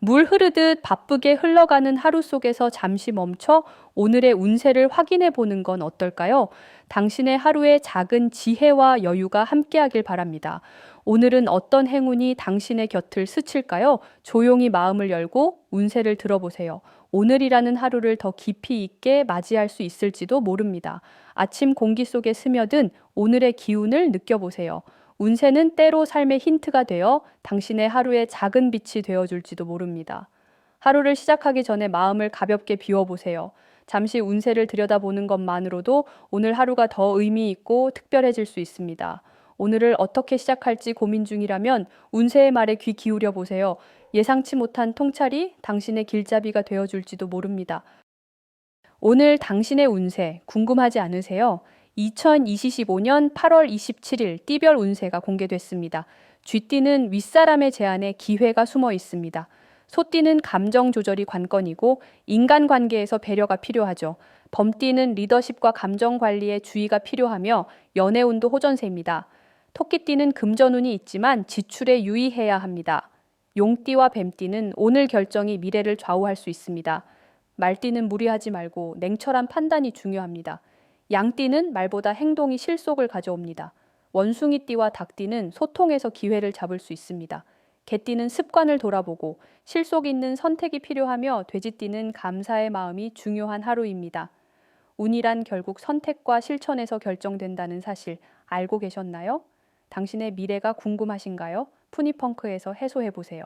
물 흐르듯 바쁘게 흘러가는 하루 속에서 잠시 멈춰 오늘의 운세를 확인해 보는 건 어떨까요? 당신의 하루에 작은 지혜와 여유가 함께하길 바랍니다. 오늘은 어떤 행운이 당신의 곁을 스칠까요? 조용히 마음을 열고 운세를 들어보세요. 오늘이라는 하루를 더 깊이 있게 맞이할 수 있을지도 모릅니다. 아침 공기 속에 스며든 오늘의 기운을 느껴보세요. 운세는 때로 삶의 힌트가 되어 당신의 하루에 작은 빛이 되어줄지도 모릅니다. 하루를 시작하기 전에 마음을 가볍게 비워보세요. 잠시 운세를 들여다보는 것만으로도 오늘 하루가 더 의미 있고 특별해질 수 있습니다. 오늘을 어떻게 시작할지 고민 중이라면 운세의 말에 귀 기울여 보세요. 예상치 못한 통찰이 당신의 길잡이가 되어줄지도 모릅니다. 오늘 당신의 운세 궁금하지 않으세요? 2025년 8월 27일 띠별 운세가 공개됐습니다. 쥐띠는 윗사람의 제안에 기회가 숨어 있습니다. 소띠는 감정 조절이 관건이고 인간 관계에서 배려가 필요하죠. 범띠는 리더십과 감정 관리에 주의가 필요하며 연애운도 호전세입니다. 토끼띠는 금전운이 있지만 지출에 유의해야 합니다. 용띠와 뱀띠는 오늘 결정이 미래를 좌우할 수 있습니다. 말띠는 무리하지 말고 냉철한 판단이 중요합니다. 양띠는 말보다 행동이 실속을 가져옵니다. 원숭이띠와 닭띠는 소통에서 기회를 잡을 수 있습니다. 개띠는 습관을 돌아보고 실속 있는 선택이 필요하며 돼지띠는 감사의 마음이 중요한 하루입니다. 운이란 결국 선택과 실천에서 결정된다는 사실 알고 계셨나요? 당신의 미래가 궁금하신가요? 푸니펑크에서 해소해 보세요.